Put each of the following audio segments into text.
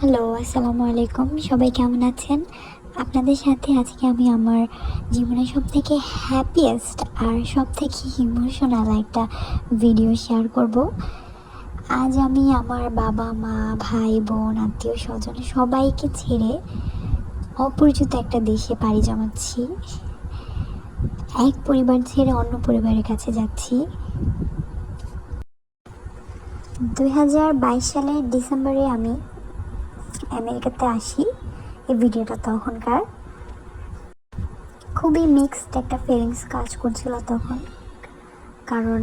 Hello আসসালামু আলাইকুম। সবাই কেমন আছেন? আপনাদের সাথে আজকে আমি আমার জীবনের সব থেকে হ্যাপিয়েস্ট আর সব থেকে ইমোশনাল একটা ভিডিও শেয়ার করব। আজ আমি আমার বাবা, মা, ভাই, বোন, আত্মীয় স্বজন সবাইকে ছেড়ে অপরিচিত একটা দেশে পাড়ি জমাচ্ছি। এক পরিবার ছেড়ে অন্য পরিবারের কাছে যাচ্ছি। দুই হাজার বাইশ সালের ডিসেম্বরে আমি আমেরিকাতে আসি এই ভিডিওটা তখনকার। খুবই মিক্সড একটা ফিলিংস কাজ করছিল তখন। কারণ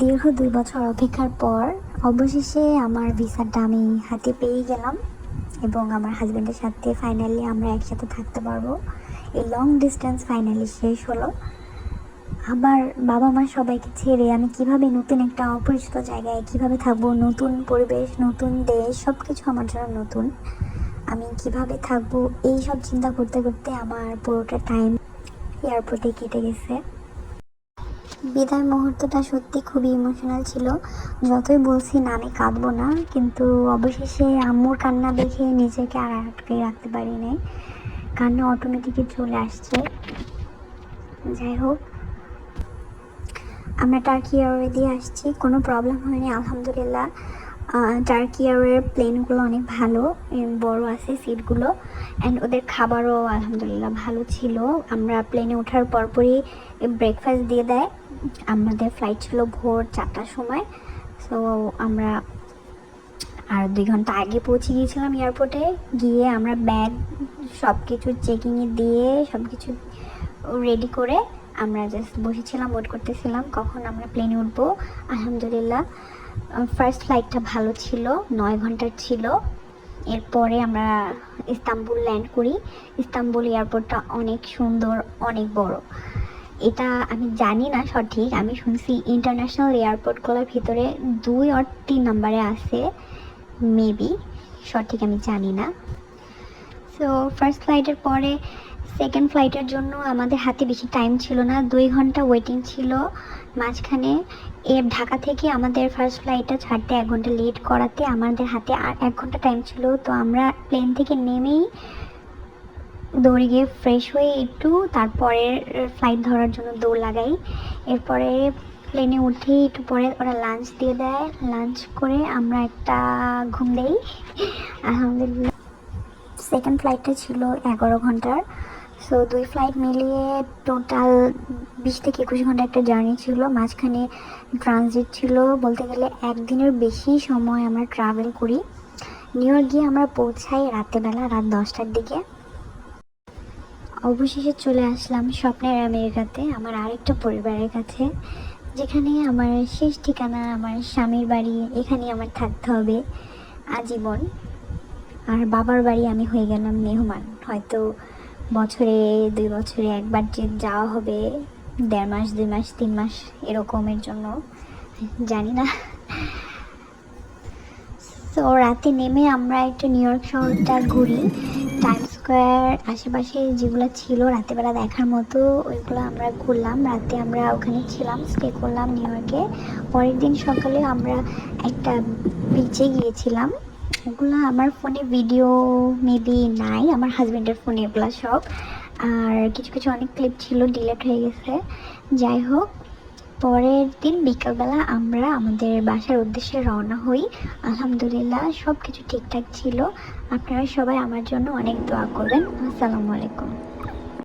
দীর্ঘ দুই বছর অপেক্ষার পর অবশেষে আমার ভিসাটা আমি হাতে পেয়ে গেলাম এবং আমার হাজব্যান্ডের সাথে ফাইনালি আমরা একসাথে থাকতে পারব। এই লং ডিস্টেন্স ফাইনালি শেষ হলো। আবার বাবা মা সবাইকে ছেড়ে আমি কীভাবে নতুন একটা অপরিচিত জায়গায়, কীভাবে থাকব, নতুন পরিবেশ, নতুন দেশ সব কিছু আমার জন্য নতুন। আমি কীভাবে থাকব এই সব চিন্তা করতে করতে আমার পুরোটা টাইম এয়ারপোর্টে কেটে গেছে। বিদায় মুহূর্তটা সত্যি খুবই ইমোশনাল ছিল। যতই বলছি না আমি কাঁদবো না, কিন্তু অবশেষে আম্মুর কান্না দেখে নিজেকে আর আটকে রাখতে পারি নাই কান্না অটোমেটিকই চলে আসছে। যাই হোক আমরা টার্কি এয়ারওয়ে দিয়ে আসছি। কোনো প্রবলেম হয়নি, আলহামদুলিল্লাহ। টার্কি এয়ারওয়ের প্লেনগুলো অনেক ভালো বড় আছে সিটগুলো অ্যান্ড ওদের খাবারও আলহামদুলিল্লাহ ভালো ছিল। আমরা প্লেনে ওঠার পরপরই ব্রেকফাস্ট দিয়ে দেয়। আমাদের ফ্লাইট ছিল ভোর চারটার সময়। সো আমরা আর দুই ঘণ্টা আগে পৌঁছে গিয়েছিলাম এয়ারপোর্টে গিয়ে আমরা ব্যাগ সব কিছু চেকিংয়ে দিয়ে সব কিছু রেডি করে আমরা জাস্ট বসেছিলাম ওয়েট করতেছিলাম, কখন আমরা প্লেনে উঠবো? আলহামদুলিল্লাহ ফার্স্ট ফ্লাইটটা ভালো ছিল, নয় ঘণ্টার ছিল। এরপরে আমরা ইস্তাম্বুল ল্যান্ড করি। ইস্তাম্বুল এয়ারপোর্টটা অনেক সুন্দর, অনেক বড়। এটা আমি জানি না সঠিক, আমি শুনছি ইন্টারন্যাশনাল এয়ারপোর্টগুলোর ভিতরে দুই আর তিন নম্বরে আছে মেবি সঠিক আমি জানি না। সো ফার্স্ট ফ্লাইটের পরে সেকেন্ড ফ্লাইটের জন্য আমাদের হাতে বেশি টাইম ছিল না। দুই ঘণ্টা ওয়েটিং ছিল মাঝখানে। এ ঢাকা থেকে আমাদের ফার্স্ট ফ্লাইটটা ছাড়তে এক ঘণ্টা লেট করাতে আমাদের হাতে আর এক ঘণ্টা টাইম ছিল। তো আমরা প্লেন থেকে নেমেই দৌড়ে গিয়ে ফ্রেশ হয়ে একটু তারপরের ফ্লাইট ধরার জন্য দৌড় লাগাই। এরপরে প্লেনে উঠেই একটু পরে ওরা লাঞ্চ দিয়ে দেয়। লাঞ্চ করে আমরা একটা ঘুম দেই। আলহামদুলিল্লাহ। সেকেন্ড ফ্লাইটটা ছিল এগারো ঘণ্টার। সো দুই ফ্লাইট মিলিয়ে টোটাল বিশ থেকে একুশ ঘণ্টা একটা জার্নি ছিল। মাঝখানে ট্রানজিট ছিল। বলতে গেলে একদিনের বেশি সময় আমরা ট্রাভেল করি। নিউ ইয়র্ক গিয়ে আমরা পৌঁছাই রাতেবেলা রাত দশটার দিকে। অবশেষে চলে আসলাম স্বপ্নের আমেরিকাতে, আমার আরেকটা পরিবারের কাছে। যেখানে আমার শেষ ঠিকানা আমার স্বামীর বাড়ি, এখানেই আমার থাকতে হবে আজীবন। আর বাবার বাড়ি আমি হয়ে গেলাম মেহমান। হয়তো বছরে, দুই বছরে একবার যে যাওয়া হবে, দেড় মাস, দুই মাস, তিন মাস এরকমের জন্য, জানি না। তো রাতে নেমে আমরা একটু নিউ ইয়র্ক শহরটা ঘুরি। টাইম স্কোয়ার আশেপাশে যেগুলো ছিল রাতেবেলা দেখার মতো, ওইগুলো আমরা ঘুরলাম। রাতে আমরা ওখানে ছিলাম স্টে করলাম নিউ ইয়র্কে পরের দিন সকালে আমরা একটা বিচে গিয়েছিলাম। ওগুলো আমার ফোনে ভিডিও মেবি নাই, আমার হাজব্যান্ডের ফোনে এগুলো সব। আর কিছু কিছু অনেক ক্লিপ ছিল ডিলেট হয়ে গেছে। যাই হোক, পরের দিন বিকালবেলা আমরা আমাদের বাসার উদ্দেশ্যে রওনা হই। আলহামদুলিল্লাহ সব কিছু ঠিকঠাক ছিল। আপনারা সবাই আমার জন্য অনেক দোয়া করবেন। আসসালামু আলাইকুম।